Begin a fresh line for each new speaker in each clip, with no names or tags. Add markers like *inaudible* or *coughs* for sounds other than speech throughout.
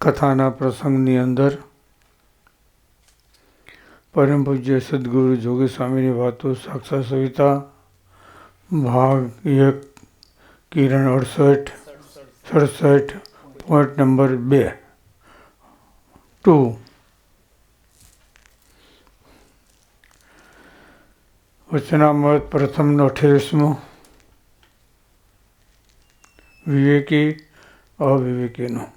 કથાના પ્રસંગની અંદર પરમ પૂજ્ય સદગુરુ જોગી સ્વામીની વાતો સાક્ષાત સવિતા, ભાગ એક, કિરણ અડસઠ, સડસઠ પોઈન્ટ નંબર બે. ટુ. વચનામૃત પ્રથમનો અઠ્યાવીસમો. વિવેકી, અવિવેકીનો.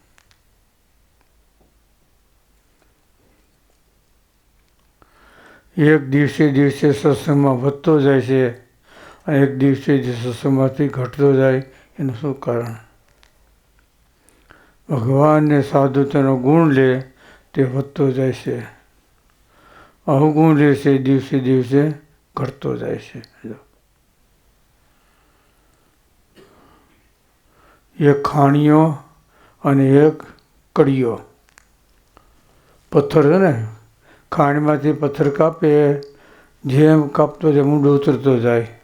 એક દિવસે દિવસે સત્સંગમાં વધતો જાય છે અને એક દિવસે જે સત્સંગમાંથી ઘટતો જાય, એનું શું કારણ? ભગવાનને સાધુ તેનો ગુણ લે, તે વધતો જાય છે. અવગુણ લે છે, દિવસે દિવસે ઘટતો જાય છે. એક ખાણીઓ અને એક કડીઓ. પથ્થર છે ને? ખાણીમાંથી પથ્થર કાપે જેમ કાપતો જેમ ઊંડો ઉતરતો જાય.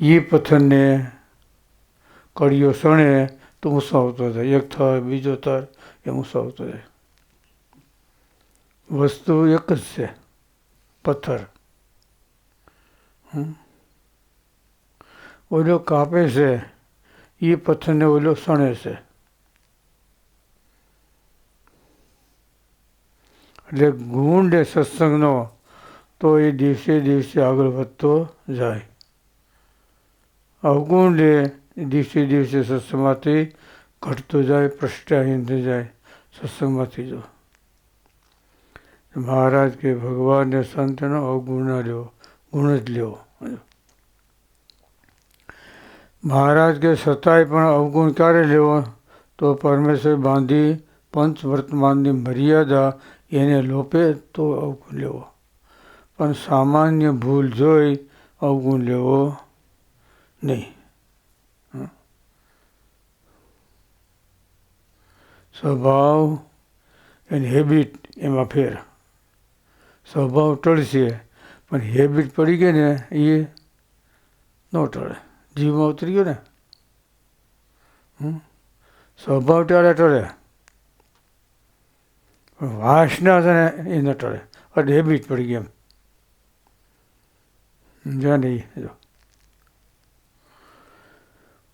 એ પથ્થરને કડીઓ સણે તો ઊંચો આવતો જાય. એક થર બીજો થર એમ ઊંચો આવતો જાય. વસ્તુ એક જ છે, પથ્થર. ઓલો કાપે છે એ પથ્થરને ઓલો સણે છે. એટલે ગુણ લે સત્સંગનો તો એ દિવસે દિવસે આગળ વધતો જાય. અવગુણ દિવસે દિવસે સત્સંગમાંથી ઘટતો જાય પ્રષ્ટાહીન થઈ જાય, સત્સંગમાંથી જો. મહારાજ કે ભગવાનને સંતનો અવગુણ ના લેવો ગુણ જ લેવો મહારાજ કે છતાંય પણ અવગુણ ક્યારે લેવો? તો પરમેશ્વર બાંધી પંચ વર્તમાનની મર્યાદા એને લોપે તો અવગુણ લેવો. પણ સામાન્ય ભૂલ જોઈ અવગુણ લેવો નહીં. સ્વભાવ એન્ડ હેબિટ એમાં ફેર. સ્વભાવ ટળશે પણ હેબિટ પડી ગઈ ને એ ન ટળે. જીવમાં ઉતરી ગયો ને? સ્વભાવ ટળે ટળે. વાસના ને એ ન ટળે. એટલે હેબિટ પડી ગઈ એમ. જો નહીં જો.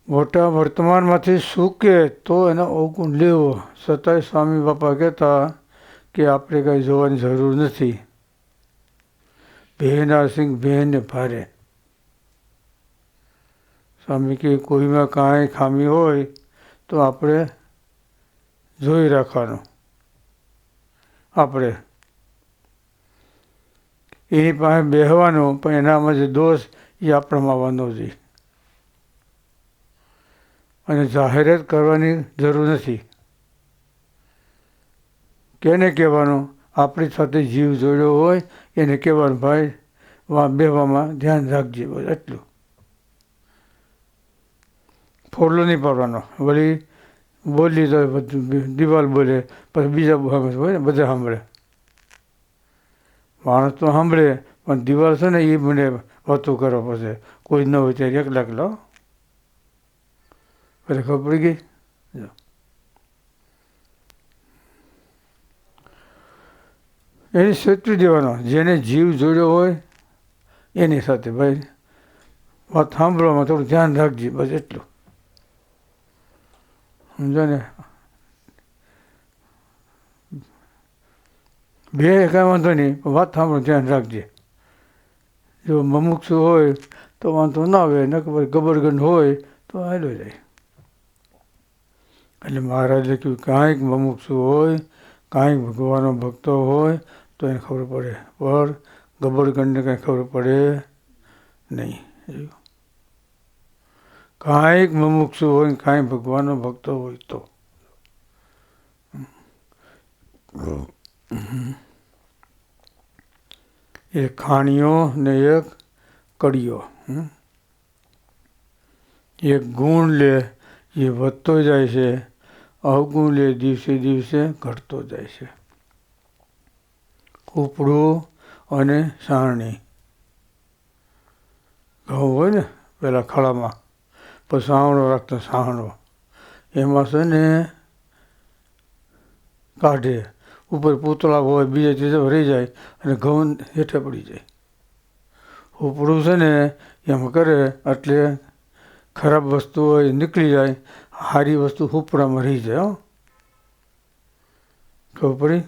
મોટા વર્તમાનમાંથી સૂકે તો એનો અવગુણ લેવો. છતાંય સ્વામી બાપા કહેતા કે આપણે કંઈ જોવાની જરૂર નથી. બહેના સિંહ બહેનને ભારે. સ્વામી કે કોઈમાં કાંઈ ખામી હોય તો આપણે જોઈ રાખવાનું. આપણે. એની પાસે બેહવાનું, પણ એનામાં જે દોષ, એ આપણામાં આવવાનો છે અને જાહેરાત કરવાની જરૂર નથી. કેને કહેવાનું? આપણી સાથે જીવ જોડ્યો હોય, એને કહેવાનું, ભાઈ, વા, બેહવામાં ધ્યાન રાખજે બસ, એટલું. ફોડલો નહીં પાડવાનો. વળી બોલી તો બધું દિવાલ બોલે, પછી બીજા હોય ને બધા સાંભળે. માણસ તો સાંભળે, પણ દિવાલ છે ને એ મને વાતો કરો પછી. કોઈ ન હોય ત્યારે એકલા એકલા પછી ખબર પડી ગઈ? એને સેતવી દેવાનો, જેને જીવ જોડ્યો હોય, એની સાથે ભાઈ. વાત સાંભળવામાં થોડું ધ્યાન રાખજે, બસ એટલું. સમજો ને? બે કાંઈ વાંધો નહીં વાત સાંભળો, ધ્યાન રાખજે. જો મમુક્ષુ હોય, તો વાંધો ના આવે, ન ખબર ગબરગંડ હોય, તો હાલો જાય. એટલે મહારાજે કહ્યું કાંઈક મમુક્ષુ હોય, કાંઈક ભગવાનનો ભક્તો હોય, તો એને ખબર પડે. પણ ગબડગંડને કાંઈ ખબર પડે નહીં. કાંઈક મમુક્ષુ હોય કાંઈ ભગવાનનો ભક્તો હોય તો. એક ખાણીઓ ને એક કડીઓ. એક ગુણ લે એ વધતો જાય છે, અવગુણ લે દિવસે દિવસે ઘટતો જાય છે. કૂપડું અને સારણી. ઘઉં હોય ને, પેલા ખળામાં. પછી સાવણો રાખતો સાવણો. એમાં છે ને કાઢે. ઉપર પૂતળા હોય, બીજે ત્રીજે રહી જાય અને ઘઉં હેઠે પડી જાય. ઉપડું છે ને એમ કરે એટલે ખરાબ વસ્તુ હોય, નીકળી જાય સારી વસ્તુ ઉપડામાં રહી જાય, હો. ખબર પડી?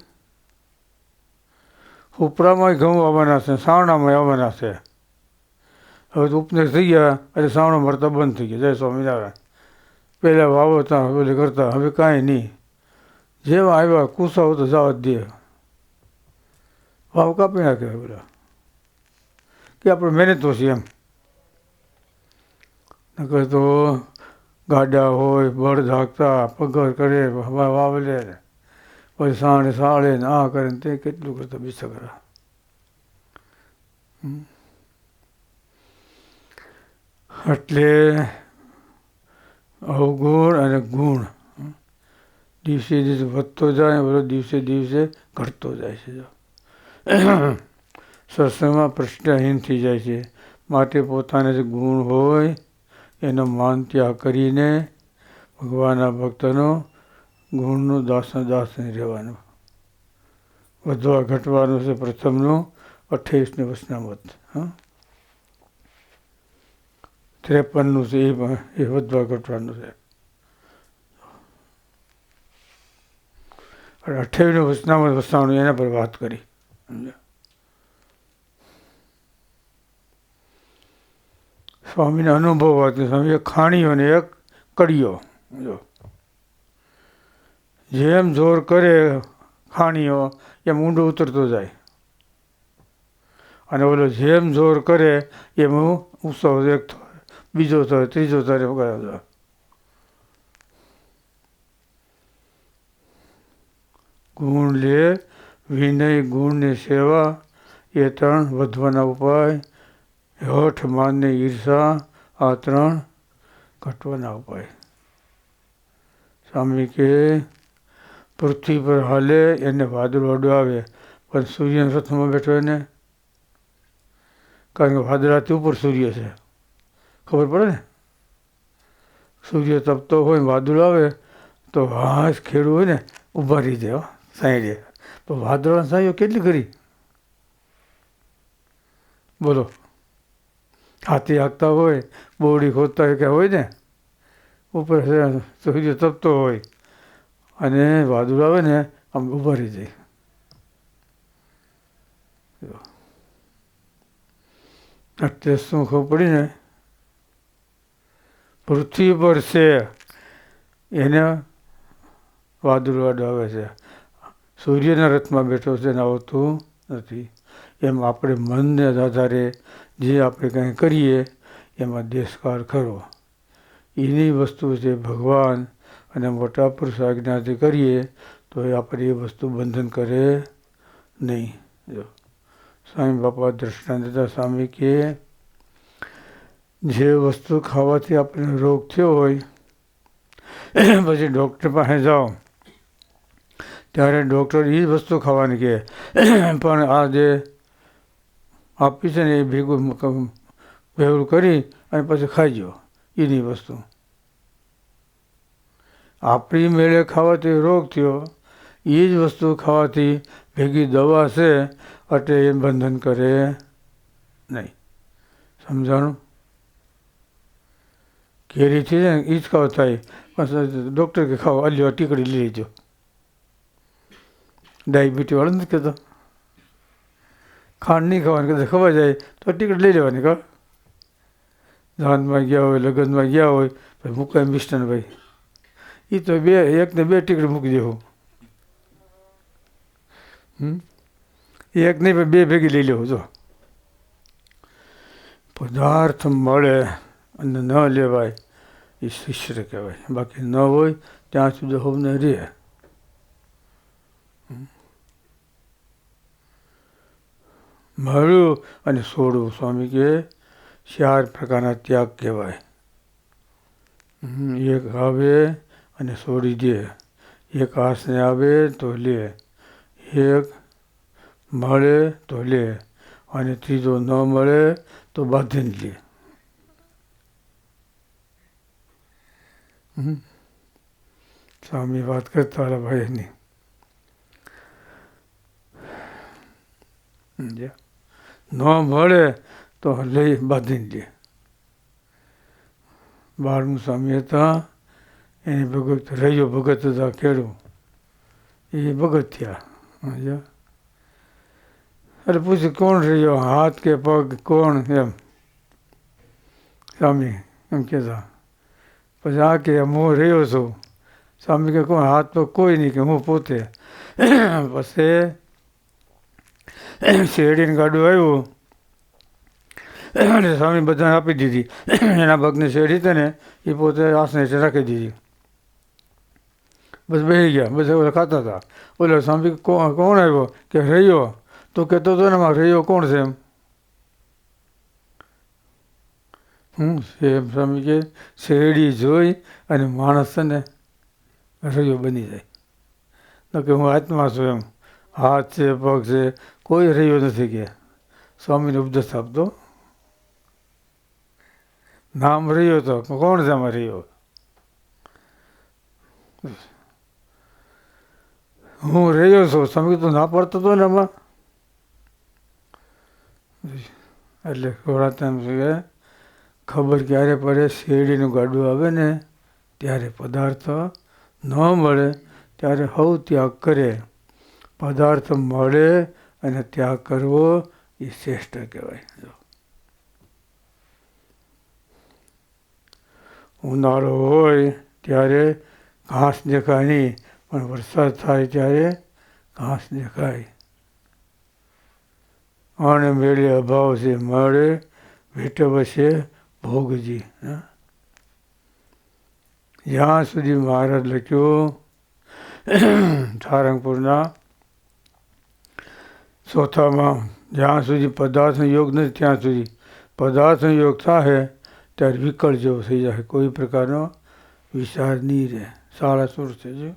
ઉપડામાં ઘઉં આવવાના છે સાવણામાં આવવાના છે. હવે તો ઉપદેશ થઈ ગયા એટલે સાવણો મળતા બંધ થઈ ગયા. જય સ્વામિનારાયણ. પહેલાં વાવતા પેલી કરતા, હવે કાંઈ નહીં. જેવા આવ્યા, કુસાઓ તો જવા જ દે. વાવ કાપી નાખે પેલા કે આપણે મહેનત છીએ એમ. નકર તો ગાડા હોય, બળ ઝાકતા, પગર કરે વાવલે. પછી સાણે સાળે ને આ કરે ને તે કેટલું કરતા બિસ્તરા. એટલે અવગુણ અને ગુણ. દિવસે દિવસે વધતો જાય બધો દિવસે દિવસે ઘટતો જાય છે સત્સંગમાં પ્રશ્નહીન થઈ જાય છે. માટે પોતાને જે ગુણ હોય, એનો માન ત્યાગ કરીને ભગવાનના ભક્તનો ગુણનું દાસન દાસન રહેવાનું. વધવા ઘટવાનું છે પ્રથમનું અઠ્યાવીસને વચનામત હા? ત્રેપનનું છે, એ પણ એ વધવા ઘટવાનું છે. અને અઠ્યાવીસનું વચનામત વસાવણું, એના પર વાત કરી. સ્વામીને અનુભવ હતો સ્વામી એક ખાણીઓ અને એક કડીઓ જો. જેમ જોર કરે ખાણીઓ, એમ ઊંડો ઉતરતો જાય. અને ઓલો જેમ જોર કરે, એમ ઉત્સવ એક થાય બીજો થયો ત્રીજો થાય વગેરે ગુણ લે, વિનય ગુણની સેવા, એ ત્રણ વધવાના ઉપાય, હઠ માનને ઈર્ષા, આ ત્રણ ઘટવાના ઉપાય. સ્વામી કે, પૃથ્વી પર હાલે, એને વાદળવાડો આવે પણ સૂર્યના રથમાં બેઠો એને? કારણ કે વાદળાથી ઉપર સૂર્ય છે. ખબર પડે ને? સૂર્ય તપતો હોય વાદળ આવે, તો હાશ ખેડૂ હોય ને ઊભા રહી જાય સાંઈડે તો વાદળા સાંઈઓ કેટલી ખરી? બોલો. હાથી હાંકતા હોય, બોડી ખોદતા હોય કે હોય ને? ઉપર સૂર્ય તપતો હોય, અને વાદળ આવે ને, આમ ઊભા રહી જાય. અત્યારે શું ખબર પડી ને? પૃથ્વી પર છે, એને વાદળ આવે છે. સૂર્યના રથમાં બેઠો છે ને આવતું નથી. એમ આપણે મનને આધારે જે આપણે કંઈ કરીએ, એમાં દેશકાર ખરો. એની વસ્તુ છે ભગવાન અને મોટા પુરુષ આજ્ઞાથી કરીએ, તો એ આપણે એ વસ્તુ બંધન કરે નહીં. જો. સ્વામી બાપા દ્રષ્ટાંત દેતા સ્વામી કે જે વસ્તુ ખાવાથી આપણને રોગ થયો હોય, *clears throat* પછી ડૉક્ટર પાસે જાઓ, ત્યારે ડૉક્ટર એ જ વસ્તુ ખાવાની કહે. *clears throat* પણ આ જે આપી છે ને એ ભેગું ભેગું કરી અને પછી ખાઈજો એની વસ્તુ. આપણી મેળે ખાવાથી રોગ થયો એ જ વસ્તુ ખાવાથી ભેગી દવા છે, એટલે એ બંધન કરે નહીં. સમજાણું? કેરીથી ને એ જ ખાવ થાય. પણ ડૉક્ટર કે ખાવ, અલ્યો ટીકડી લઈ લેજો. ડાયાબિટી વાળો નથી કહેતો ખાંડ નહીં ખાવાની, કદાચ ખવાઈ જાય, તો ટીકડી લઈ લેવાની કહો દાંતમાં ગયા હોય, લગ્નમાં ગયા હોય, પછી મૂકાય મિસ્ટન ભાઈ. એ તો બે, એક ને બે ટીકડી મૂકી દેવું હમ? એક નહીં, પણ બે ભેગી લઈ લેવું જો. પદાર્થ મળે અને ન લેવાય. એ શિષ્ય કહેવાય. બાકી ન હોય, ત્યાં સુધી હોમને રહે. મળ્યું અને છોડવું સ્વામી કે ચાર પ્રકારના ત્યાગ કહેવાય. એક આવે અને છોડી દે. એક આસને આવે તો લે. એક મળે તો લે. અને ત્રીજો ન મળે તો બાંધીને લે. સ્વામી વાત કરતા હતા ભાઈની ન મળે તો લઈ બાંધીને લે. બાળમું સ્વામી હતા, એની ભગત રહ્યો, ભગત હતા ખેડો એ ભગત થયા. અરે પૂછ્યું કોણ રહ્યો? હાથ કે પગ? કોણ? એમ. સ્વામી એમ કહેતા. પછી આ કે હું રહ્યો છું. સ્વામી કે કોણ? હાથ તો કોઈ નહીં કે હું પોતે. પછી શેરડીને ગાડું આવ્યું. સ્વામી બધાને આપી દીધી. એના પગની શેરડી ને, એ પોતે આસને રાખી દીધી. બસ બેસી ગયા. બસ ઓલા ખાતા હતા. ઓલો સ્વામી કોણ કોણ આવ્યો? કે રહ્યો? તો કહેતો હતો ને એમાં રહ્યો કોણ છે? એમ. હું એમ સ્વામી કે શેરડી જોઈ અને માણસ છે ને રહ્યો બની જાય. કે હું આત્મા છું એમ. હાથ છે, પગ છે, કોઈ રહ્યો નથી કે. સ્વામીને ઉપદેશ આપતો. નામ રહ્યો તો કોણ છે આમાં રહ્યો? હું રહ્યો છું, સ્વામી તો ના પડતો હતો ને આમાં. એટલે થોડા ટાઈમ સુધી ખબર ક્યારે પડે? શેરડીનું ગાડું આવે ને, ત્યારે પદાર્થ ન મળે, ત્યારે હવ ત્યાગ કરે. પદાર્થ મળે અને ત્યાગ કરવો એ શ્રેષ્ઠ કહેવાય. ઉનાળો હોય ત્યારે ઘાસ દેખાય નહીં, પણ વરસાદ થાય ત્યારે ઘાસ દેખાય. અણ મેળે અભાવ છે મળે ભેટવ છે ભોગજી જ્યાં સુધી મહારાજ લખ્યું, સારંગપુરના, ચોથામાં, જ્યાં સુધી પદાર્થનો યોગ નથી, ત્યાં સુધી પદાર્થનો યોગ થાય ત્યારે વિકળ જેવો થઈ જાય કોઈ પ્રકારનો વિચાર નહીં રહે. સાડા સુર થઈ જાય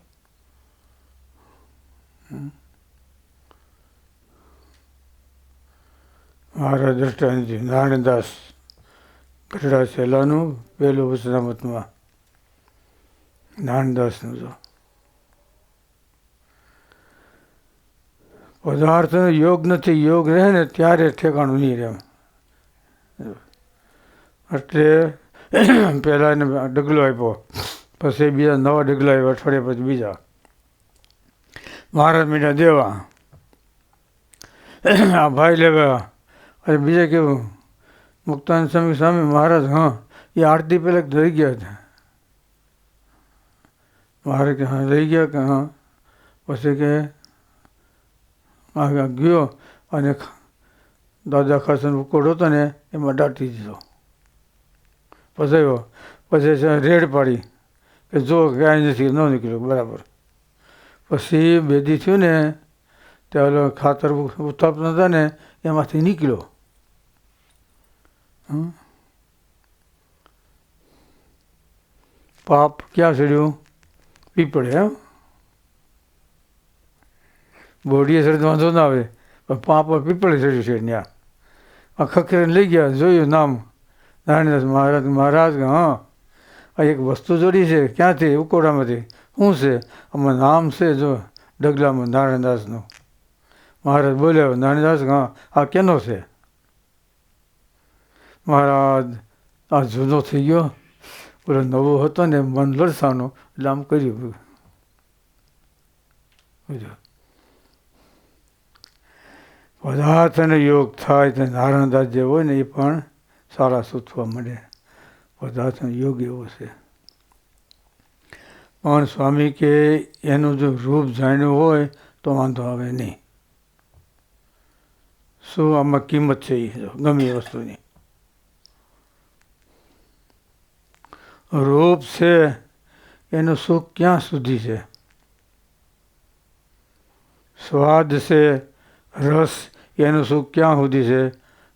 મારા દ્રષ્ટાંતિ નારાયણદાસ ગઢડા સેલાનું પહેલું વસનામતમાં. નાનદાસનું જો. પદાર્થનો યોગ નથી, યોગ રહે ને ત્યારે ઠેકાણું નહીં રહે એટલે પહેલાં એને ડગલો આપ્યો, પછી બીજા નવા ડગલા આવ્યા અઠવાડિયા પછી બીજા. મહારાજ મીઠા દેવા. આ ભાઈ લેવા. અને બીજે કેવું? મુક્તાન સ્વામી સ્વામી મહારાજ, હા, એ આરતી પહેલાં રહી ગયા હતા. મહારાજ કે, હા રહી ગયા કે, હા. પછી કે આગળ ગયો અને દાદા ખાસન ઉકોડ હતો ને, એમાં દાટી દીધો. આવ્યો. પછી રેડ પાડી કે, જો ગાય નથી, ન નીકળ્યો, બરાબર. પછી બેદી થયું ને, ત્યાં ખાતર ઉતાપતા હતા ને, એમાંથી નીકળ્યો. પાપ ક્યાં ચડ્યું પીપળે એમ બોડીએ ચડે વાંધો ના આવે, પણ પાપ પીપળે ચડ્યું છે ત્યાં. આ ખખરે લઈ ગયા, જોયું નામ. નારાયણદાસ મહારાજ મહારાજ, હા? આ એક વસ્તુ જોડી છે, ક્યાંથી? ઉકોડામાંથી. શું છે? આમાં નામ છે, જો ડગલામાં નારાયણદાસનું. મહારાજ બોલ્યો, નારાયણદાસ, હા? આ કેનો છે? મહારાજ, આ જૂનો થઈ ગયો. પેલો નવો હતો ને મન લડસાનો એટલે આમ કર્યું বুঝો પદાર્થનો યોગ થાય તો નારાયણદાસ જે હોય ને એ પણ સારા સૂચવા મળે. પદાર્થનો યોગ એવો છે. પણ સ્વામી કે એનું જો રૂપ જાણ્યું હોય તો વાંધો આવે નહીં. શું આમાં કિંમત છે એ? ગમે વસ્તુની. રૂપ છે, એનું સુખ ક્યાં સુધી છે? સ્વાદ છે, રસ, એનું સુખ ક્યાં સુધી છે?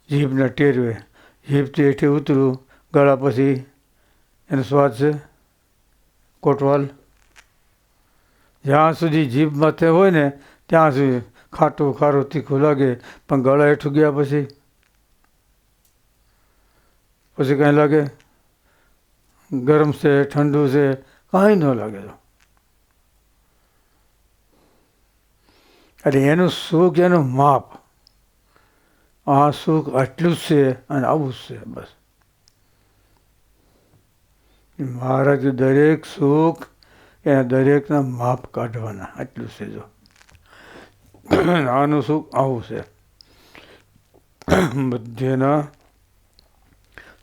જીભને ટેરવે. જીભથી હેઠે ઉતરું, ગળા પછી એનો સ્વાદ છે? કોટવાલ. જ્યાં સુધી જીભ માથે હોય ને, ત્યાં સુધી ખાટું ખારું તીખું લાગે, પણ ગળા હેઠું ગયા પછી? પછી કાંઈ લાગે? ગરમ છે, ઠંડુ છે, કાંઈ ન લાગે તો. એટલે એનું સુખ, એનું માપ. આ સુખ આટલું જ છે અને આવું જ છે, બસ. મહારાજ દરેક સુખ એના દરેકના માપ કાઢવાના, આટલું છે જો. આનું સુખ આવું છે. મધ્યના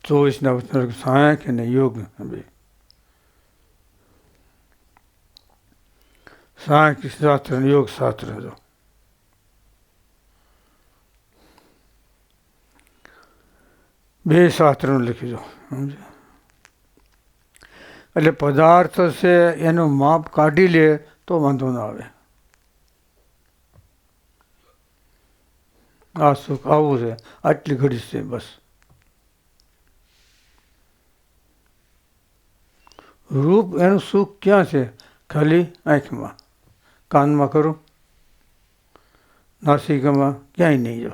ચોવીસના વચન સાયક અને યોગ બે. સાંખ શાસ્ત્ર અને યોગ શાસ્ત્ર જો. બે શાસ્ત્રનું લખી દો સમજ એટલે પદાર્થ છે, એનું માપ કાઢી લે તો વાંધો ના આવે. આ સુખ આવું છે, આટલી ઘડી છે બસ. રૂપ એનું સુખ ક્યાં છે? ખાલી આંખમાં. કાનમાં ખરું? નાસિકામાં ક્યાંય નહીં જો.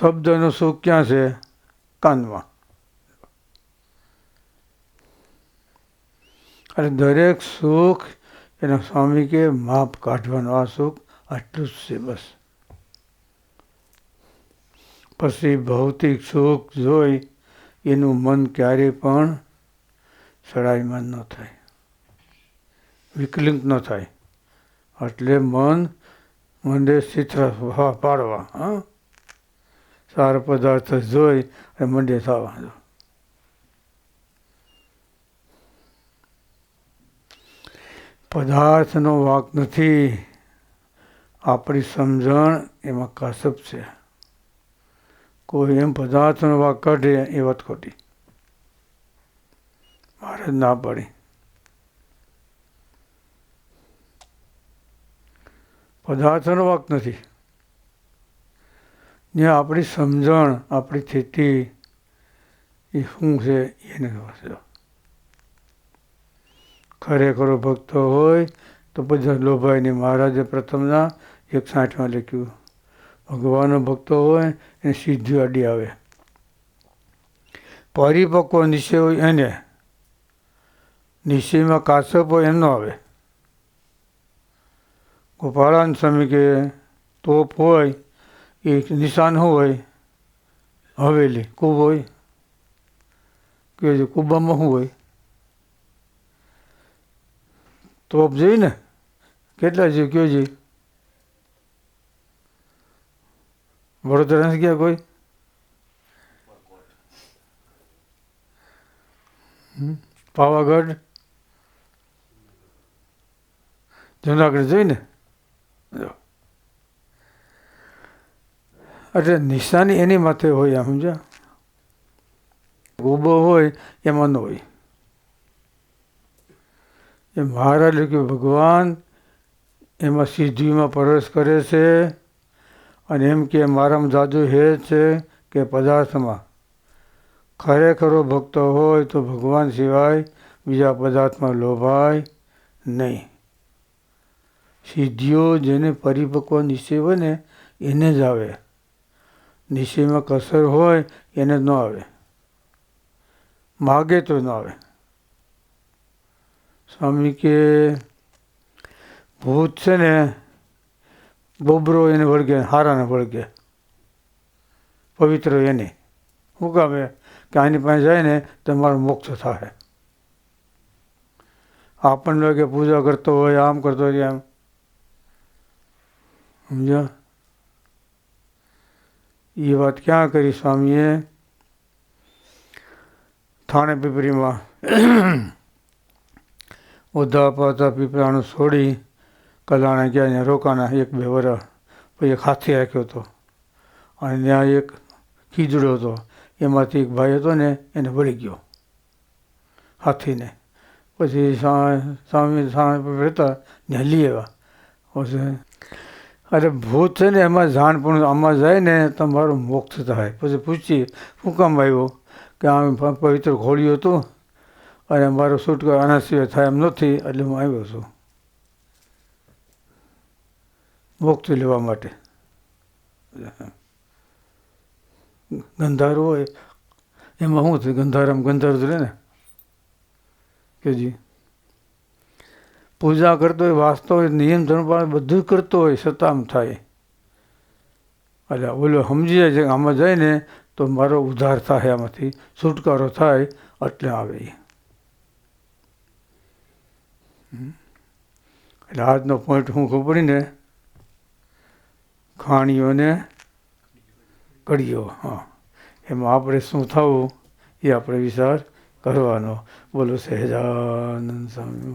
શબ્દનું સુખ ક્યાં છે? કાનમાં. અને દરેક સુખ એના સ્વામી કે માપ કાઢવાનું. આ સુખ આટલું જ છે બસ. પછી ભૌતિક સુખ જોઈ એનું મન ક્યારે પણ સડાઈમાં ન થાય. વિકલિંગ ન થાય. એટલે મન, મને સ્થિત પાડવા, હા. સારા પદાર્થ જોઈ અને મંડે થવા દો પદાર્થનો વાક નથી. આપણી સમજણ એમાં કસબ છે. કોઈ એમ પદાર્થનો વાક કાઢે એ વાત ખોટી. મારે ના પડી. પદાર્થનો વાક નથી. ને આપણી સમજણ, આપણી સ્થિતિ એ શું છે એને ખબર ખરેખરો ભક્તો હોય તો બધા લોભાઈને મહારાજે પ્રથમના એક સાઠમાં લખ્યું. ભગવાનનો ભક્તો હોય એને સીધી અડી આવે. પરિપક્વ નિશ્ચય હોય એને નિશ્ચયમાં હોય એનો આવે. ગોપાળાન સ્વામી કે તોપ હોય એ નિશાન હોય? હવેલી, કૂબ હોય. કે છે કૂબામાં શું હોય? તોપ જોઈ ને? કેટલા છે, કયો છે? વડોદરા નથી ગયા કોઈ? પાવાગઢ? જુનાગઢ જોઈને, જો. એટલે નિશાની એની માથે હોય સમજ્યા? ઊભો હોય, એમાં ન હોય. એ મહારાજ કે ભગવાન, એમાં સિદ્ધિમાં પ્રવેશ કરે છે અને એમ કે, મારામાં જાદુ હે છે કે પદાર્થમાં. ખરેખરો ભક્ત હોય તો ભગવાન સિવાય બીજા પદાર્થમાં લોભાય નહીં. સિદ્ધિઓ જેને પરિપક્વ નિશ્ચય હોય ને, એને જ આવે. નિશ્ચયમાં કસર હોય, એને ન આવે. માગે તો ન આવે. સ્વામી કે, ભૂત છે ને, બોબરો એને વળગે, હારાને વળગે. પવિત્ર એને. શું કામે કે આની પાસે જાય ને તમારો મોક્ષ થાય આપણને કે પૂજા કરતો હોય, આમ કરતો હોય આમ સમજ્યા? એ વાત ક્યાં કરી સ્વામીએ? થાણે પીપરીમાં *coughs* ઉધા પાતા પીપળાનું છોડી કલાણા ગયા ત્યાં રોકાણા એક બે વરસ પછી એક હાથી રાખ્યો હતો. અને ત્યાં એક ખીજડો હતો. એમાંથી એક ભાઈ હતો ને એને વળી ગયો. હાથીને. પછી સ્વામી સ્વામી રહેતા ત્યાં લઈ આવ્યા. પછી અરે ભૂત છે ને, એમાં જાણ પણ આમાં જાય ને તમારો મોક્ષ થાય પછી પૂછીએ, શું કામ આવ્યો? કે આમ પવિત્ર ખોલ્યું હતું અને મારો છૂટકો આના સિવાય થાય એમ નથી, એટલે હું આવ્યો છું. મોક્ષ લેવા માટે. ગંધારું હોય. એમાં શું થયું? ગંધારામ ગંધાર રહે ને? કે જી? પૂજા કરતો હોય વાંચતો હોય, નિયમ ધર્મ પાળન બધું કરતો હોય, સતામ થાય. એટલે ઓલો સમજી જાય છે આમાં જઈને તો મારો ઉદ્ધાર થાય આમાંથી, છુટકારો થાય, એટલે આવે એટલે આજનો પોઈન્ટ હું ખબર ને ખાણીઓને કડીઓ, હા. એમાં આપણે શું થવું, એ આપણે વિચાર કરવાનો. બોલો, સહેજાનંદ સ્વામી